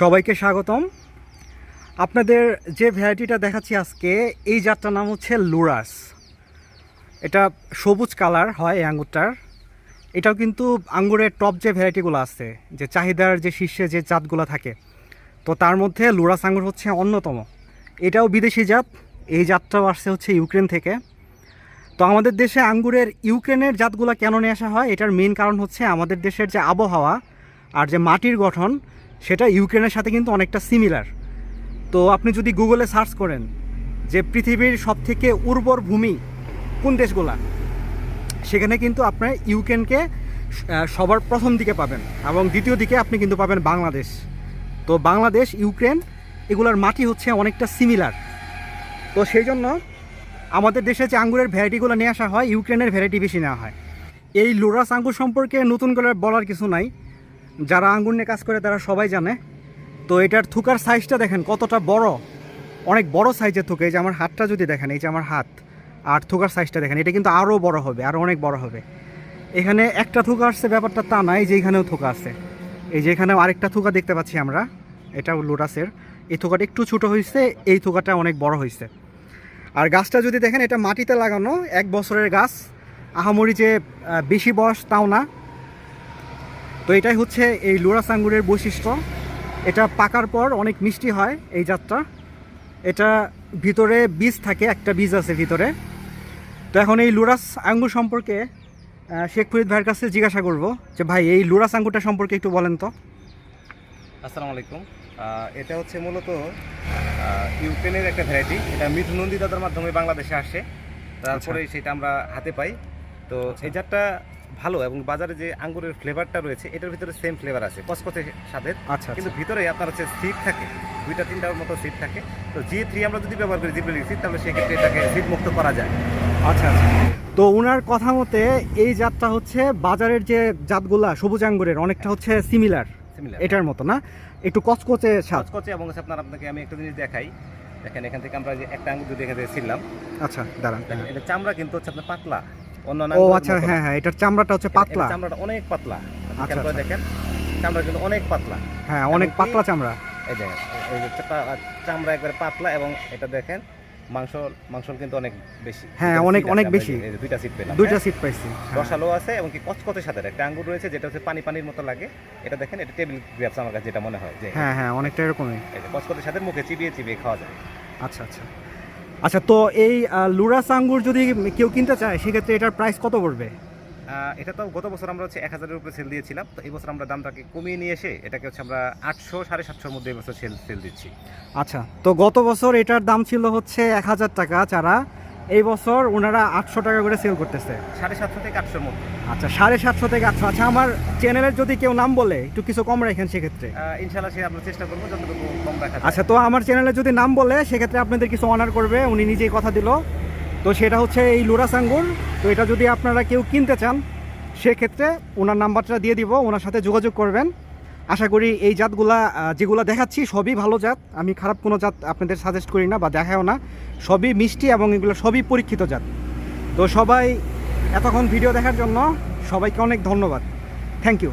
সবাইকে স্বাগতম। আপনাদের যে ভ্যারাইটিটা দেখাচ্ছি আজকে, এই জাতটার নাম হচ্ছে লুরাস। এটা সবুজ কালার হয় এই আঙ্গুরটার। এটাও কিন্তু আঙ্গুরের টপ যে ভ্যারাইটিগুলো আছে, যে চাহিদার যে শীর্ষে যে জাতগুলো থাকে, তো তার মধ্যে লুরাস আঙ্গুর হচ্ছে অন্যতম। এটাও বিদেশি জাত, এই জাতটাও আসছে হচ্ছে ইউক্রেন থেকে। তো আমাদের দেশে আঙ্গুরের ইউক্রেনের জাতগুলো কেন নিয়ে আসা হয়? এটার মেন কারণ হচ্ছে আমাদের দেশের যে আবহাওয়া আর যে মাটির গঠন সেটা ইউক্রেনের সাথে কিন্তু অনেকটা সিমিলার তো আপনি যদি গুগলে সার্চ করেন যে পৃথিবীর সবথেকে উর্বর ভূমি কোন দেশগুলা, সেখানে কিন্তু আপনার ইউক্রেনকে সবার প্রথম দিকে পাবেন এবং দ্বিতীয় দিকে আপনি কিন্তু পাবেন বাংলাদেশ। তো বাংলাদেশ, ইউক্রেন, এগুলোর মাটি হচ্ছে অনেকটা সিমিলার তো সেই জন্য আমাদের দেশে যে আঙ্গুরের ভ্যারাইটিগুলো নিয়ে আসা হয়, ইউক্রেনের ভ্যারাইটি বেশি নেওয়া হয়। এই লোরাস আঙ্গুর সম্পর্কে নতুন করে বলার কিছু নাই। যারা আঙ্গুর নিয়ে কাজ করে, তারা সবাই জানে। তো এটার থুকার সাইজটা দেখেন, কতটা বড়। অনেক বড় সাইজের থুকা। এই যে আমার হাতটা যদি দেখেন, এই যে আমার হাত আর থুকার সাইজটা দেখেন, এটা কিন্তু আরও বড় হবে আরও অনেক বড় হবে। এখানে একটা থুকা আসছে, ব্যাপারটা তা নাই যে এখানেও থুকা আছে। এই যে এখানেও আরেকটা থুকা দেখতে পাচ্ছি আমরা, এটাও লোটাসের। এই থুকাটা একটু ছোটো হয়েছে, এই থুকাটা অনেক বড় হয়েছে। আর গাছটা যদি দেখেন, এটা মাটিতে লাগানো, এক বছরের গাছ। আহামরি যে বেশি বয়স তাও না তো এটাই হচ্ছে এই লোরাস আঙ্গুরের বৈশিষ্ট্য। এটা পাকার পর অনেক মিষ্টি হয় এই জাতটা। এটা ভিতরে বীজ থাকে একটা বীজ আছে ভিতরে। তো এখন এই লুরাস আঙ্গুর সম্পর্কে শেখ ফরিদ ভাইয়ের কাছে জিজ্ঞাসা করব যে ভাই এই লুরাস আঙ্গুরটা সম্পর্কে একটু বলেন তো? আসসালামু আলাইকুম। এটা হচ্ছে মূলত ইউক্রেনের একটা ভ্যারাইটি এটা মিঠু নন্দী দাদার মাধ্যমে বাংলাদেশে আসে। তারপরে সেটা আমরা হাতে পাই। তো এই জাতটা ভালো এবং বাজারে যে আঙ্গুরের ফ্লেভারটা রয়েছে এটার ভিতরে সেম ফ্লেভার আছে কসকসে স্বাদের। আচ্ছা কিন্তু ভিতরে আপনার হচ্ছে সিট থাকে দুইটা তিনটার মতো সিট থাকে। তো জি থ্রি আমরা যদি ব্যবহার করি জিব্রেলিক সিট তাহলে সেক্ষেত্রে এটাকে সিট মুক্ত করা যায়। আচ্ছা আচ্ছা। তো ওনার কথা মতে এই জাতটা হচ্ছে বাজারের যে জাতগুলা সবুজ আঙ্গুরের অনেকটা হচ্ছে সিমিলার সিমিলার এটার মতো না? একটু কচকচে কচকচে এবং আপনার আপনাকে আমি একটা জিনিস দেখাই। দেখেন এখান থেকে আমরা যে একটা আঙ্গুর এখান থেকে ছিললাম আচ্ছা দাঁড়ান। এটা চামড়া কিন্তু হচ্ছে আপনার পাতলা। অন্যান্য ও আচ্ছা হ্যাঁ হ্যাঁ এটার চামড়াটা হচ্ছে পাতলা। চামড়াটা অনেক পাতলা। আচ্ছা, আচ্ছা। দেখেন চামড়া কিন্তু অনেক পাতলা। হ্যাঁ অনেক পাতলা চামড়া। এই দেখেন এই যে চামড়া একবারে পাতলা এবং এটা দেখেন মাংস মাংস কিন্তু অনেক বেশি। হ্যাঁ, অনেক- অনেক বেশি। দুইটা সিট পেলাম দুইটা হ্যাঁ? সিট পাইছি হ্যাঁ। রসালো আছে এবং কি কচকচে সাথে একটা আঙ্গুর রয়েছে যেটা হচ্ছে পানি পানির মতো লাগে। এটা দেখেন এটা টেবিল গ্রাপস আমার কাছে যেটা মনে হয় যে হ্যাঁ হ্যাঁ অনেকটা এরকমই। এই যে কচকচে সাথে মুখে চিবিয়ে চিবিয়ে খাওয়া যায়। আচ্ছা আচ্ছা। আচ্ছা তো এই লুরাস আঙ্গুর যদি কেউ কিনতে চায় সেক্ষেত্রে এটার প্রাইস কত পড়বে? এটা তো গত বছর আমরা হচ্ছে এক হাজারের উপরে সেল দিয়েছিলাম। তো এই বছর আমরা দামটাকে কমিয়ে নিয়ে এসে এটাকে হচ্ছে আমরা আটশো সাড়ে সাতশোর মধ্যে এই বছর সেল সেল দিচ্ছি। আচ্ছা তো গত বছর এটার দাম ছিল হচ্ছে এক হাজার টাকা চারা এই বছর ওনারা আটশো টাকা করে সেল করতেছে। সাড়ে সাতশো থেকে আটশোর মধ্যে। আচ্ছা সাড়ে সাতশো থেকে আটশো। আচ্ছা আমার চ্যানেলের যদি কেউ নাম বলে একটু কিছু কম রাখেন সেক্ষেত্রে। ইনশাল্লাহ সে আমরা চেষ্টা করব যতটুকু কম রাখা আচ্ছা তো আমার চ্যানেলে যদি নাম বলে সেক্ষেত্রে আপনাদের কিছু অনার করবে। উনি নিজেই কথা দিল। তো সেটা হচ্ছে এই লুরাস আঙ্গুর তো এটা যদি আপনারা কেউ কিনতে চান সেক্ষেত্রে ওনার নাম্বারটা দিয়ে দিব। ওনার সাথে যোগাযোগ করবেন। আশা করি এই জাতগুলা যেগুলো দেখাচ্ছি, সবই ভালো জাত। আমি খারাপ কোনো জাত আপনাদের সাজেস্ট করি না বা দেখাও না। সবই মিষ্টি এবং এগুলো সবই পরীক্ষিত জাত। তো সবাই এতক্ষণ ভিডিও দেখার জন্য সবাইকে অনেক ধন্যবাদ। Thank you